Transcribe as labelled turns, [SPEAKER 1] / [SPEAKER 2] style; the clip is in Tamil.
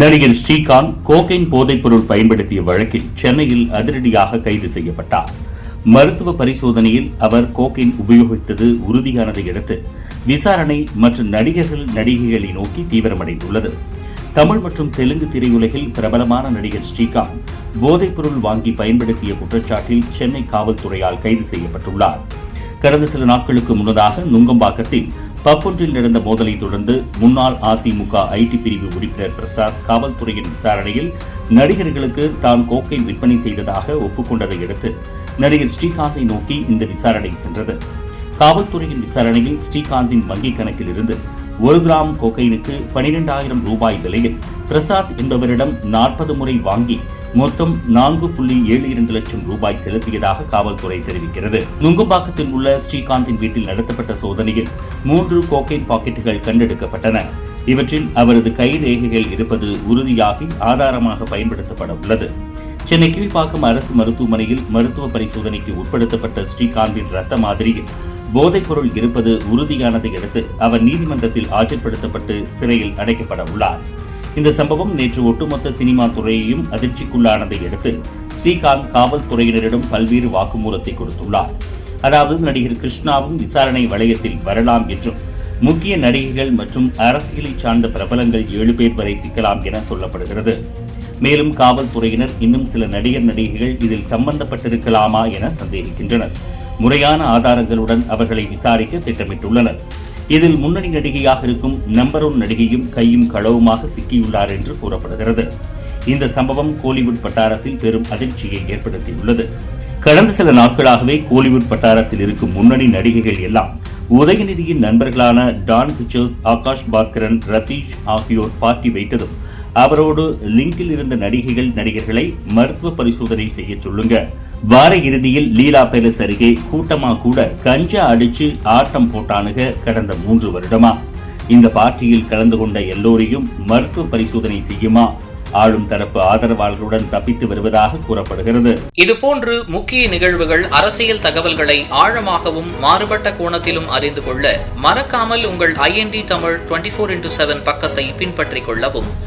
[SPEAKER 1] நடிகர் ஸ்ரீகாந்த் கோகைன் போதைப்பொருள் பயன்படுத்திய வழக்கில் சென்னையில் அதிரடியாக கைது செய்யப்பட்டார். மருத்துவ பரிசோதனையில் அவர் கோகைன் உபயோகித்தது உறுதியானதை அடுத்து விசாரணை மற்றும் நடிகர்கள் நடிகைகளை நோக்கி தீவிரமடைந்துள்ளது. தமிழ் மற்றும் தெலுங்கு திரையுலகில் பிரபலமான நடிகர் ஸ்ரீகாந்த் போதைப்பொருள் வாங்கி பயன்படுத்திய குற்றச்சாட்டில் சென்னை காவல்துறையால் கைது செய்யப்பட்டுள்ளார். கடந்த சில நாட்களுக்கு முன்னதாக நுங்கம்பாக்கத்தில் பப்பொன்றில் நடந்த மோதலை தொடர்ந்து முன்னாள் அதிமுக ஐடி பிரிவு உறுப்பினர் பிரசாத் காவல்துறையின் விசாரணையில் நடிகர்களுக்கு தான் கோக்கை விற்பனை செய்ததாக ஒப்புக்கொண்டதை அடுத்து நடிகர் ஸ்ரீகாந்தை நோக்கி இந்த விசாரணை சென்றது. காவல்துறையின் விசாரணையில் ஸ்ரீகாந்தின் வங்கிக் கணக்கில் இருந்து ஒரு கிராம் கோக்கைனுக்கு பனிரெண்டாயிரம் ரூபாய் விலையில் பிரசாத் என்பவரிடம் நாற்பது முறை வாங்கி மொத்தம் நான்கு புள்ளி ஏழு இரண்டு லட்சம் ரூபாய் செலுத்தியதாக காவல்துறை தெரிவிக்கிறது. நுங்கம்பாக்கத்தில் உள்ள ஸ்ரீகாந்தின் வீட்டில் நடத்தப்பட்ட சோதனையில் மூன்று கோக்கைன் பாக்கெட்டுகள் கண்டெடுக்கப்பட்டன. இவற்றில் அவரது கை ரேகைகள் இருப்பது உறுதியாகி ஆதாரமாக பயன்படுத்தப்பட உள்ளது. சென்னை கீழ்ப்பாக்கம் அரசு மருத்துவமனையில் மருத்துவ பரிசோதனைக்கு உட்படுத்தப்பட்ட ஸ்ரீகாந்தின் ரத்த மாதிரியில் போதைப்பொருள் இருப்பது உறுதியானதை அடுத்து அவர் நீதிமன்றத்தில் ஆஜர்படுத்தப்பட்டு சிறையில் அடைக்கப்பட உள்ளார். இந்த சம்பவம் நேற்று ஒட்டுமொத்த சினிமா துறையையும் அதிர்ச்சிக்குள்ளானதை அடுத்து ஸ்ரீகாந்த் காவல்துறையினரிடம் பல்வேறு வாக்குமூலத்தை கொடுத்துள்ளார். அதாவது நடிகர் கிருஷ்ணாவும் விசாரணை வளையத்தில் வரலாம் என்றும் முக்கிய நடிகைகள் மற்றும் அரசியலை சார்ந்த பிரபலங்கள் ஏழு பேர் வரை சிக்கலாம் என சொல்லப்படுகிறது. மேலும் காவல்துறையினர் இன்னும் சில நடிகர் நடிகைகள் இதில் சம்பந்தப்பட்டிருக்கலாமா என சந்தேகிக்கின்றனர். முறையான ஆதாரங்களுடன் அவர்களை விசாரிக்க திட்டமிட்டுள்ளனர். இதில் முன்னணி நடிகையாக இருக்கும் நம்பர் ஒன் நடிகையும் கையும் களவுமாக சிக்கியுள்ளார் என்று கூறப்படுகிறது. இந்த சம்பவம் கோலிவுட் வட்டாரத்தில் பெரும் அதிர்ச்சியை ஏற்படுத்தியுள்ளது. கடந்த சில நாட்களாகவே கோலிவுட் வட்டாரத்தில் இருக்கும் முன்னணி நடிகைகள் எல்லாம் உதயநிதியின் நண்பர்களான டான் பிக்சர்ஸ் ஆகாஷ் பாஸ்கரன் ரதீஷ் ஆகியோர் பார்ட்டி வைத்ததும் அவரோடு லிங்கில் இருந்த நடிகைகள் நடிகர்களை மருத்துவ பரிசோதனை செய்ய சொல்லுங்க. வார இறுதியில் லீலா பேலஸ் அருகே கூட்டமா கூட கஞ்சா அடிச்சு ஆட்டம் போட்டானுக கடந்த மூன்று வருடமா. இந்த பார்ட்டியில் கலந்து கொண்ட எல்லோரையும் மருத்துவ பரிசோதனை செய்யுமா? ஆளும் தரப்பு ஆதரவாளர்களுடன் தப்பித்து வருவதாக கூறப்படுகிறது.
[SPEAKER 2] இதுபோன்று முக்கிய நிகழ்வுகள் அரசியல் தகவல்களை ஆழமாகவும் மாறுபட்ட கோணத்திலும் அறிந்து கொள்ள மறக்காமல் உங்கள் IND Tamil twenty four into seven பக்கத்தை பின்பற்றிக் கொள்ளவும்.